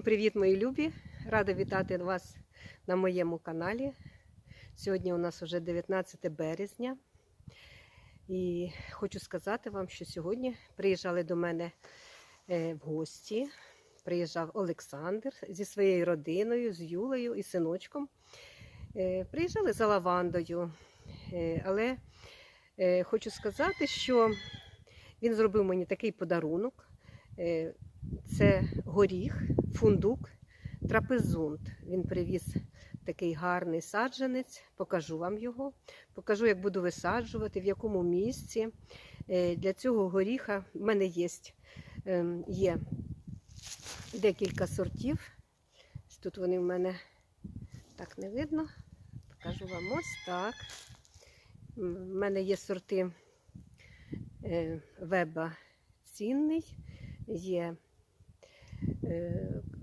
Всім привіт, мої любі! Рада вітати вас на моєму каналі. Сьогодні у нас вже 19 березня. І хочу сказати вам, що сьогодні приїжджали до мене е, в гості. Приїжджав Олександр зі своєю родиною, з Юлею і синочком. Е, Приїжджали за лавандою. Е, Але хочу сказати, що він зробив мені такий подарунок. Це горіх, фундук, трапезунт. Він привіз такий гарний саджанець. Покажу вам його. Покажу, як буду висаджувати, в якому місці. Е, Для цього горіха в мене є, ем, є декілька сортів. Тут вони в мене так не видно. Покажу вам ось так. У мене є сорти е, веба цінний, є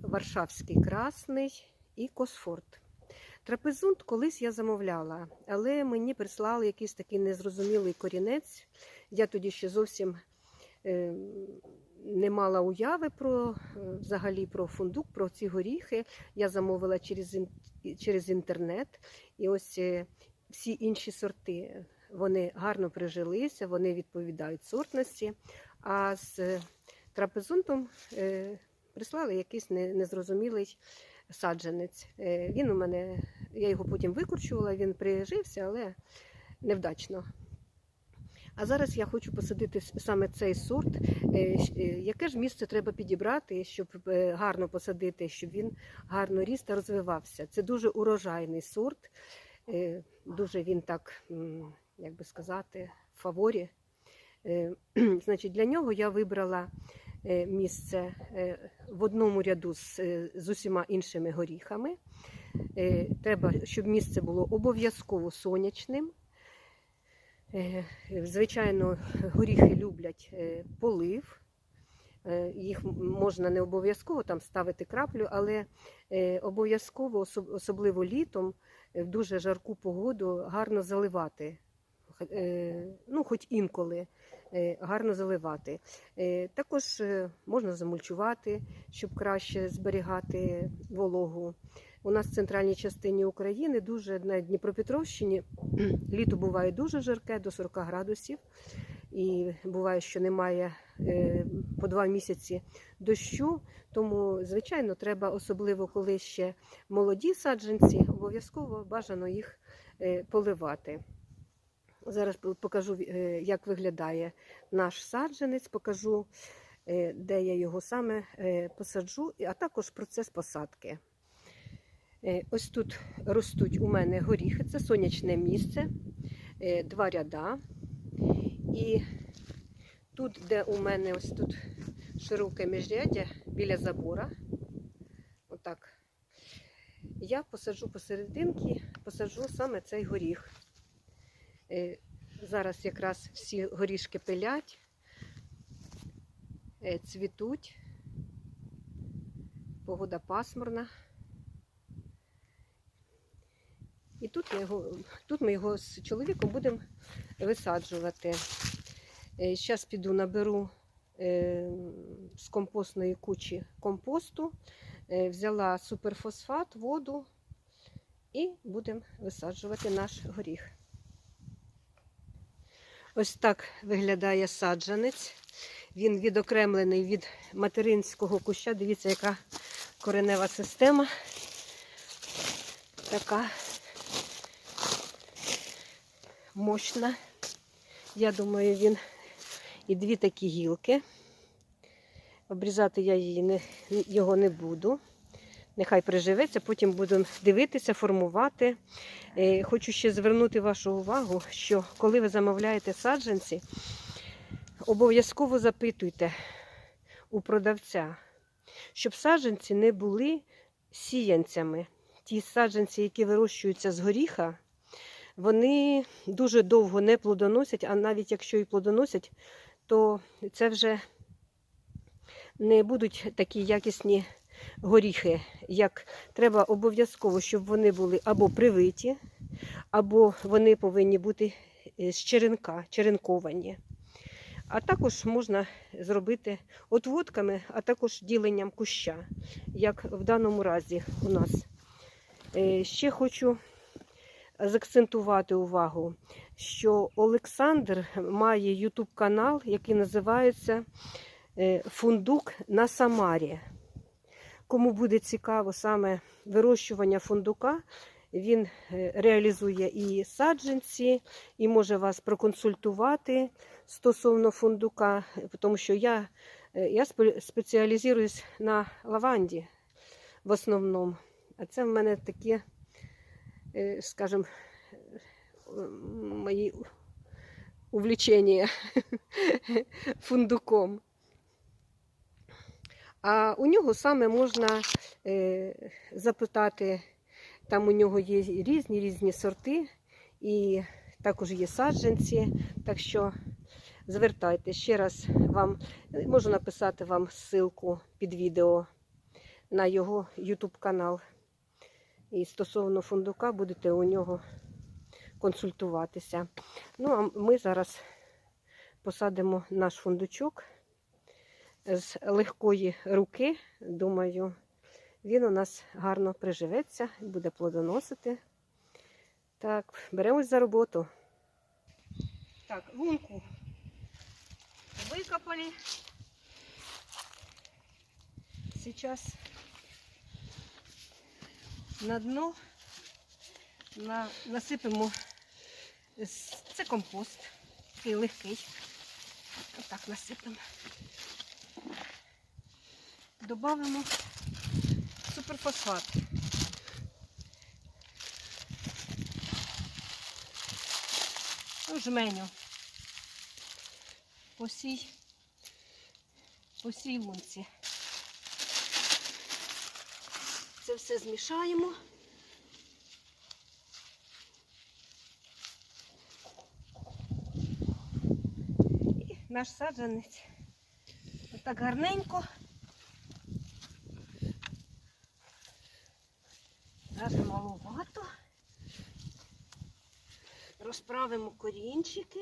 Варшавський красний і Косфорт. Трапезунт колись я замовляла, але мені прислали якийсь такий незрозумілий корінець. Я тоді ще зовсім е, не мала уяви про е, взагалі про фундук, про ці горіхи. Я замовила через, через інтернет. І ось е, всі інші сорти вони гарно прижилися, вони відповідають сортності. А з е, трапезунтом е, прислали якийсь незрозумілий саджанець. Е, Він у мене, я його потім викорчувала, він прижився, але невдачно. А зараз я хочу посадити саме цей сорт. Е, е, Яке ж місце треба підібрати, щоб гарно посадити, щоб він гарно ріс та розвивався? Це дуже урожайний сорт, дуже він так, як би сказати, в фаворі. Значить, для нього я вибрала місце е, в одному ряду з, е, з усіма іншими горіхами. Е, Треба, щоб місце було обов'язково сонячним. Е, Звичайно, горіхи люблять е, полив. Е, Їх можна не обов'язково там ставити краплю, але е, обов'язково, особливо літом, е, в дуже жарку погоду, гарно заливати. Е, Ну, хоч інколи е, гарно заливати. Е, Також можна замульчувати, щоб краще зберігати вологу. У нас в центральній частині України, дуже на Дніпропетровщині, літо буває дуже жарке, до 40 градусів. І буває, що немає по два місяці дощу. Тому, звичайно, треба, особливо коли ще молоді саджанці, обов'язково бажано їх поливати. Зараз покажу, е, як виглядає наш саджанець, покажу, е, де я його саме е, посаджу, а також процес посадки. Ось тут ростуть у мене горіхи, це сонячне місце, два ряда. І тут, де у мене ось тут широке міжряддя біля забора, отак, я посаджу посерединки, посаджу саме цей горіх. Е, Зараз якраз всі горішки пилять, е, цвітуть, погода пасмурна. І тут, я його, тут ми його з чоловіком будемо висаджувати. Зараз піду наберу е, з компостної кучі компосту, е, взяла суперфосфат, воду і будемо висаджувати наш горіх. Ось так виглядає саджанець. Він відокремлений від материнського куща. Дивіться, яка коренева система. Така мощна. Я думаю, він і дві такі гілки. Обрізати я його не буду. Нехай приживеться, потім будемо дивитися, формувати. Е, Хочу ще звернути вашу увагу, що коли ви замовляєте саджанці, обов'язково запитуйте у продавця, щоб саджанці не були сіянцями. Ті саджанці, які вирощуються з горіха, вони дуже довго не плодоносять, а навіть якщо і плодоносять, то це вже не будуть такі якісні горіхи, як треба обов'язково, щоб вони були або привиті, або вони повинні бути е, з черенка, черенковані. А також можна зробити отводками, а також діленням куща, як в даному разі у нас. Е, Ще хочу заакцентувати увагу, що Олександр має YouTube канал, який називається е, Фундук на Самарі. Кому буде цікаво саме вирощування фундука, він е, реалізує і саджанці, і може вас проконсультувати стосовно фундука, тому що я, е, я спеціалізуюсь на лаванді в основному. А це в мене такі, е, скажімо, мої увлечення фундуком. А у нього саме можна е, запитати, там у нього є різні різні сорти, і також є саджанці. Так що звертайте ще раз вам можу написати вам ссылку під відео на його YouTube канал. І стосовно фундука будете у нього консультуватися. Ну, а ми зараз посадимо наш фундучок з легкої руки. Думаю, він у нас гарно приживеться і буде плодоносити. Так, беремось за роботу. Так, лунку викопали. Сейчас на дно на, насипемо. Це компост, такий легкий. Отак насипемо. Добавимо суперфосфат. Ну, жменю. По всій, по всій лунці. Це все змішаємо. І наш саджанець отак гарненько. Даже маловато. Розправимо корінчики.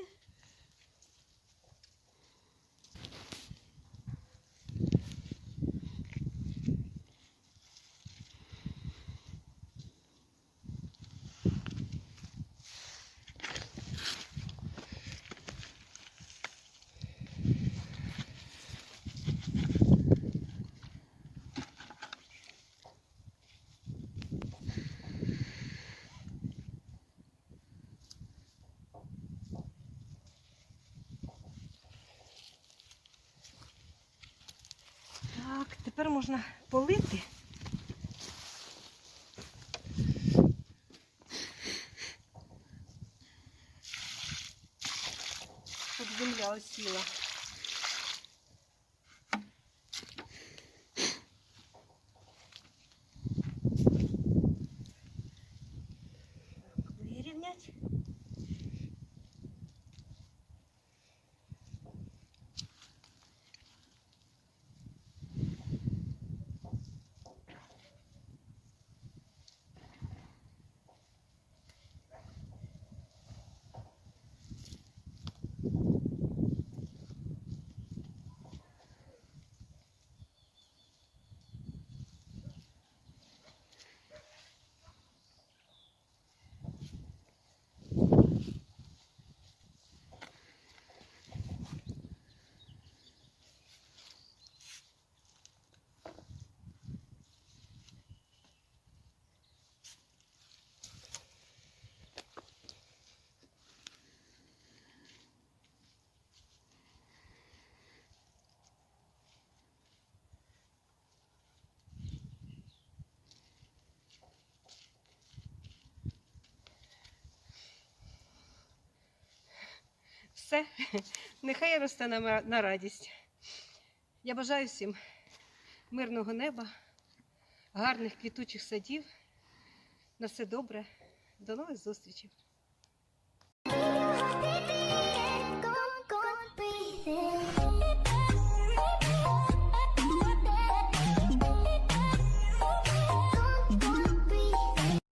Так, тепер можна полити. Щоб земля осіла. Все, нехай росте на, радість. Я бажаю всім мирного неба, гарних квітучих садів. На все добре. До нових зустрічей.